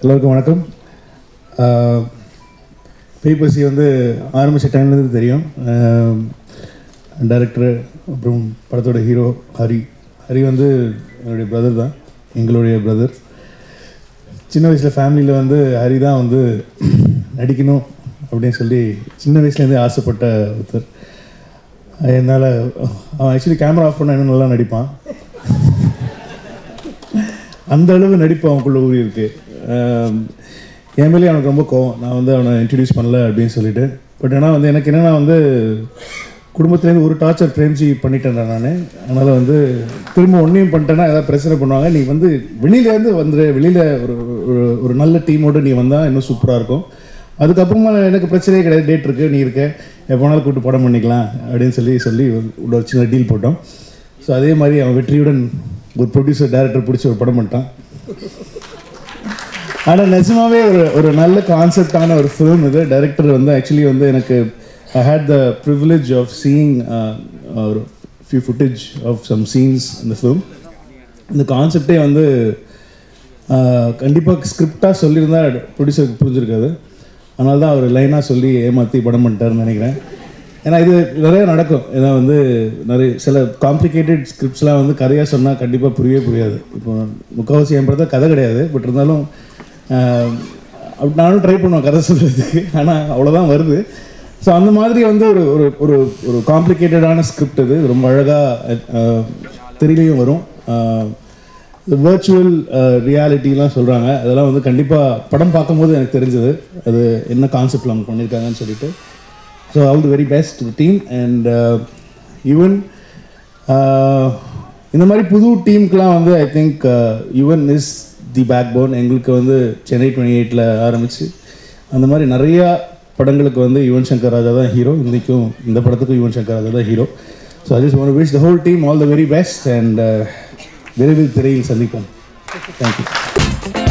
எல்லோருக்கும் வணக்கம். பேய்பசி வந்து ஆரம்பித்த டைம்லேருந்து தெரியும். டைரக்டர் அப்புறம் படத்தோட ஹீரோ ஹரி. ஹரி வந்து என்னுடைய பிரதர் தான் எங்களுடைய பிரதர் சின்ன வயசில் ஃபேமிலியில் வந்து ஹரி தான் வந்து நடிக்கணும் அப்படின்னு சொல்லி சின்ன வயசுலேருந்தே ஆசைப்பட்ட ஒருத்தர். என்னால் அவன் ஆக்சுவலி கேமரா ஆஃப் பண்ண இன்னும் நல்லா நடிப்பான். அந்த அளவு நடிப்பு அவனுக்குள்ள ஊறி இருக்கு. என் மேலே அவனுக்கு ரொம்ப கோவம். நான் வந்து அவனை இன்ட்ரடியூஸ் பண்ணல அப்படின்னு சொல்லிட்டு. பட் ஆனால் வந்து எனக்கு என்னென்னா வந்து குடும்பத்துலேருந்து ஒரு டார்ச்சர் பிரேம்ஜி பண்ணிட்டேன் நான். அதனால் வந்து திரும்ப ஒன்றையும் பண்ணிட்டேன்னா ஏதாவது பிரச்சனை பண்ணுவாங்க. நீ வந்து வெளியிலேருந்து வந்துடு வெளியில் ஒரு ஒரு- நல்ல டீமோடு நீ வந்தால் இன்னும் சூப்பராக இருக்கும். அதுக்கப்புறமா எனக்கு பிரச்சனையே கிடையாது. டேட் இருக்குது நீ இருக்க. எப்போ வேணாலும் கூப்பிட்டு படம் பண்ணிக்கலாம் அப்படின்னு சொல்லி சொல்லி உள்ள ஒரு சின்ன டீல் போட்டோம். ஸோ அதே மாதிரி அவன் வெற்றியுடன் ஒரு ப்ரொடியூசர் டைரக்டர் பிடிச்சி ஒரு படம் பண்ணிட்டான். ஆனால் நிஜமாவே ஒரு ஒரு நல்ல கான்செப்டான ஒரு ஃபிலிம் இது. டைரக்டர் வந்து ஆக்சுவலி வந்து எனக்கு I hate the privilege of seeing ஒரு few footage of some scenes இந்த ஃபிலிம் இந்த கான்செப்டே வந்து uh, கண்டிப்பாக ஸ்கிரிப்டாக சொல்லியிருந்தா ப்ரொடியூசருக்கு புரிஞ்சிருக்காது. அதனால தான் அவர் லைனாக சொல்லி ஏமாற்றி படம் பண்ணிட்டாருன்னு நினைக்கிறேன். ஏன்னா இது நிறைய நடக்கும். ஏன்னா வந்து நிறைய சில காம்ப்ளிகேட்டட் ஸ்கிரிப்ட்ஸ்லாம் வந்து கதையாக சொன்னால் கண்டிப்பாக புரியவே புரியாது. இப்போ முக்கால்வாசி என் படத்தை கதை கிடையாது. பட் இருந்தாலும் நானும் ட்ரை பண்ணுவேன் கதை சொல்கிறதுக்கு ஆனால் அவ்வளோதான் வருது. ஸோ அந்த மாதிரி வந்து ஒரு ஒரு ஒரு ஒரு காம்ப்ளிகேட்டடான ஸ்கிரிப்ட் இது ரொம்ப அழகாக திரிலையும் வரும். வேர்ச்சுவல் ரியாலிட்டிலாம் சொல்கிறாங்க அதெல்லாம் வந்து கண்டிப்பாக படம் பார்க்கும்போது எனக்கு தெரிஞ்சது. அது என்ன கான்செப்டில் அவங்க பண்ணியிருக்காங்கன்னு சொல்லிட்டு. So all the very best team and Yuvan இந்த மாதிரி புது டீமுக்கெலாம் வந்து I think Yuvan is the backbone எங்களுக்கு வந்து சென்னை டுவெண்ட்டி எயிட்டில் ஆரம்பிச்சு அந்த மாதிரி நிறையா படங்களுக்கு வந்து யுவன் சங்கர் ராஜா தான் ஹீரோ இன்றைக்கும் இந்த படத்துக்கும் யுவன் சங்கர் ராஜா தான் hero so I just want wish the whole team all the very best and விரைவில் திரையில் சந்திப்போம். தேங்க்யூ